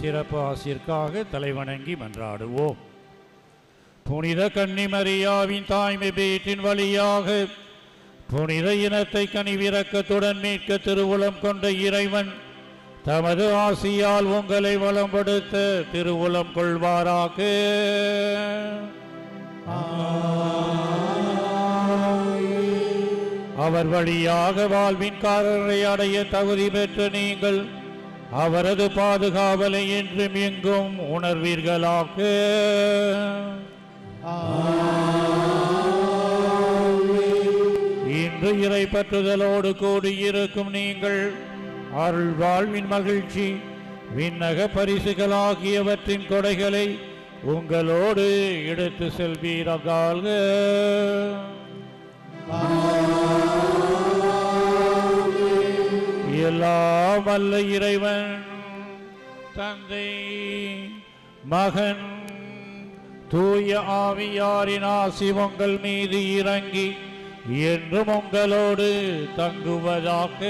சிறப்பு ஆசிற்காக தலைவணங்கி மன்றாடுவோம். புனித கன்னிமரியாவின் தாய்மை பேட்டின் வழியாக புனித இனத்தை கனிவிறக்கத்துடன் மீட்க திருவுளம் கொண்ட இறைவன் தமது ஆசியால் உங்களை வளம்படுத்த திருவுளம் கொள்வாராக. அவர் வழியாக வாழ்வின் காரரை அடைய தகுதி பெற்ற நீங்கள் அவரது பாதுகாவலை என்றும் எங்கும் உணர்வீர்களாக இன்று இறை பற்றுதலோடு கூடியிருக்கும் நீங்கள் அருள் வாழ்வின் மகிழ்ச்சி விண்ணக பரிசுகளாகியவற்றின் கொடைகளை உங்களோடு எடுத்து செல்வீர்கள் எல்லாம் வல்ல இறைவன் தந்தை மகன் தூய ஆவியாரின் ஆசி உங்கள் மீது இறங்கி என்றும் உங்களோடு தங்குவதாக.